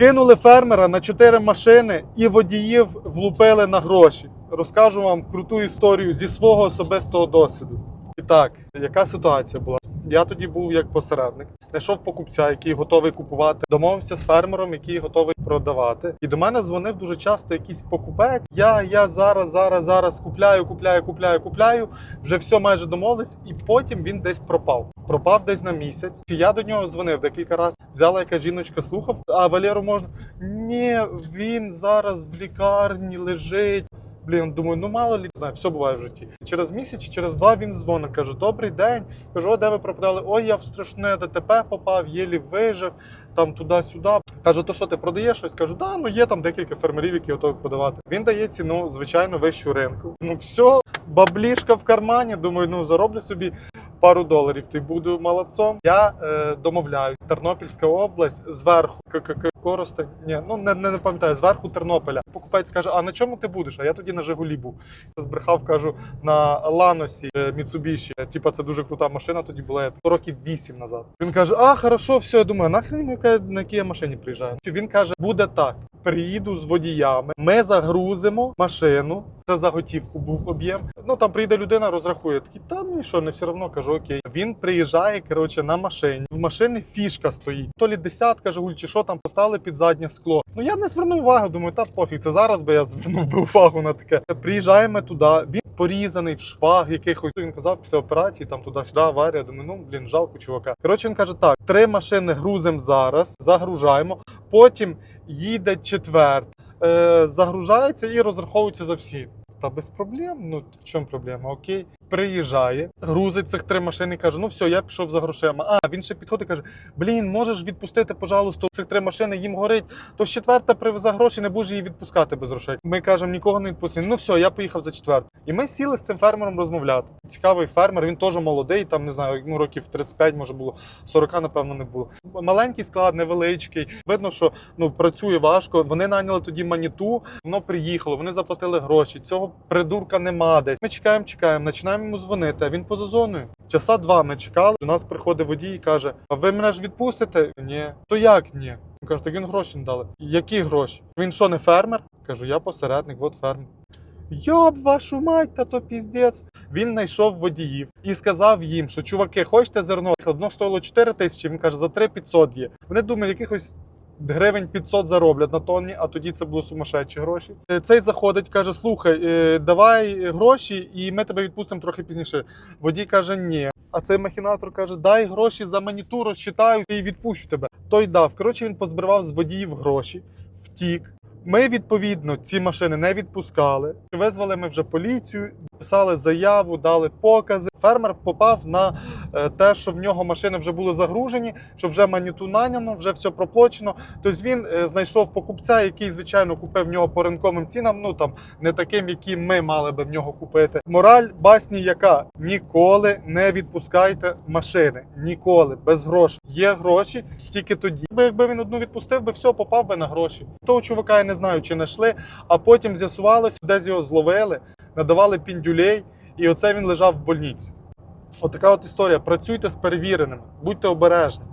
Кинули фермера на чотири машини і водіїв влупили на гроші. Розкажу вам круту історію зі свого особистого досвіду. І так, яка ситуація була? Я тоді був як посередник, знайшов покупця, який готовий купувати, домовився з фермером, який готовий продавати. І до мене дзвонив дуже часто якийсь покупець. Я, я зараз, зараз, зараз купляю, купляю, купляю, купляю. Вже все майже домовились, і потім він десь пропав. Пропав десь на місяць. І я до нього дзвонив декілька разів. Взяла яка жіночка, слухав. А Валеру можна. Ні, він зараз в лікарні лежить. Блін, думаю, ну мало лі знаю, все буває в житті. Через місяць, через два він дзвонить, каже: Добрий день. Кажу, о, де ви пропадали? Ой, я в страшне ДТП попав, єлі вижив, там туди-сюди. Каже, то що ти продаєш щось? Кажу, да, ну є там декілька фермерів, які готові продавати. Він дає ціну, звичайно, вищу ринку. Ну все, баблішка в кармані. Думаю, ну зароблю собі пару доларів. Ти буду молодцом. Я е, домовляю, Тернопільська область зверху ККК Коростень. Ні, ну не, не, не пам'ятаю, зверху Тернополя. Покупець каже: А на чому ти будеш? А я тоді на Жигулі був. Збрехав, кажу, на Ланосі е, Mitsubishi. Типа, це дуже крута машина. Тоді була років 8 назад. Він каже: А, хорошо, все, я думаю, нахрен на якій я машині приїжджаю. Він каже: буде так. Приїду з водіями, ми загрузимо машину. Це за готівку був об'єм. Ну там прийде людина, розрахує. Такий, там ну і що, не все одно кажу, окей. Він приїжджає, коротше, на машині. В машині фішка стоїть. То лі десятка жигуль, чи що там поставили під заднє скло. Ну я не звернув увагу, думаю, та пофіг, це зараз би я звернув би увагу на таке. Приїжджаємо туди. Він порізаний в швах якихось. Він казав після операції, там туди-сюди аварія. Думаю, ну блін, жалко чувака. Коротше, він каже: так, три машини грузимо зараз, загружаємо. Потім їде четверт, е, загружається і розраховується за всі. Та без проблем. Ну в чому проблема? Окей. Приїжджає, грузить цих три машини, каже: ну все, я пішов за грошима. А він ще підходить, каже: Блін, можеш відпустити, пожалуйста, цих три машини, їм горить. То з четверта привезе гроші, не будеш її відпускати без грошей. Ми кажемо, нікого не відпустимо. Ну все, я поїхав за четверту. І ми сіли з цим фермером розмовляти. Цікавий фермер, він теж молодий, там не знаю, йому років 35, може було 40, напевно, не було. Маленький склад, невеличкий. Видно, що ну працює важко. Вони наняли тоді маніту, воно приїхало, вони заплатили гроші. Цього придурка нема десь. Ми чекаємо, чекаємо, починаємо йому дзвонити. А він поза зоною. Часа два ми чекали. До нас приходить водій і каже: А ви мене ж відпустите? Ні. То як ні? Він каже, так він гроші не дали. Які гроші? Він що, не фермер? Кажу, я посередник, от фермер. Йоб вашу мать, та то піздець. Він знайшов водіїв і сказав їм, що чуваки, хочете зерно? Одно стоїло 4 тисячі, він каже, за 3 500 є. Вони думають, якихось гривень 500 зароблять на тонні, а тоді це було сумасшедші гроші. Е, Цей заходить, каже: слухай, е, давай гроші, і ми тебе відпустимо трохи пізніше. Водій каже, ні. А цей махінатор каже: дай гроші за маніту, розчитаю і відпущу тебе. Той дав. Коротше, він позбирав з водіїв гроші, втік. Ми відповідно ці машини не відпускали. Визвали ми вже поліцію, писали заяву, дали покази. Фермер попав на е, те, що в нього машини вже були загружені, що вже маніту наняно, вже все проплачено. Тобто він е, знайшов покупця, який звичайно купив в нього по ринковим цінам. Ну там не таким, які ми мали би в нього купити. Мораль басні, яка ніколи не відпускайте машини. Ніколи без грошей. Є гроші тільки тоді. Якби він одну відпустив, би все попав би на гроші. Того чувака я не знаю, чи знайшли, а потім з'ясувалось, десь його зловили, надавали піндюлей, і оце він лежав в больниці. Отака от історія. Працюйте з перевіреними, будьте обережні.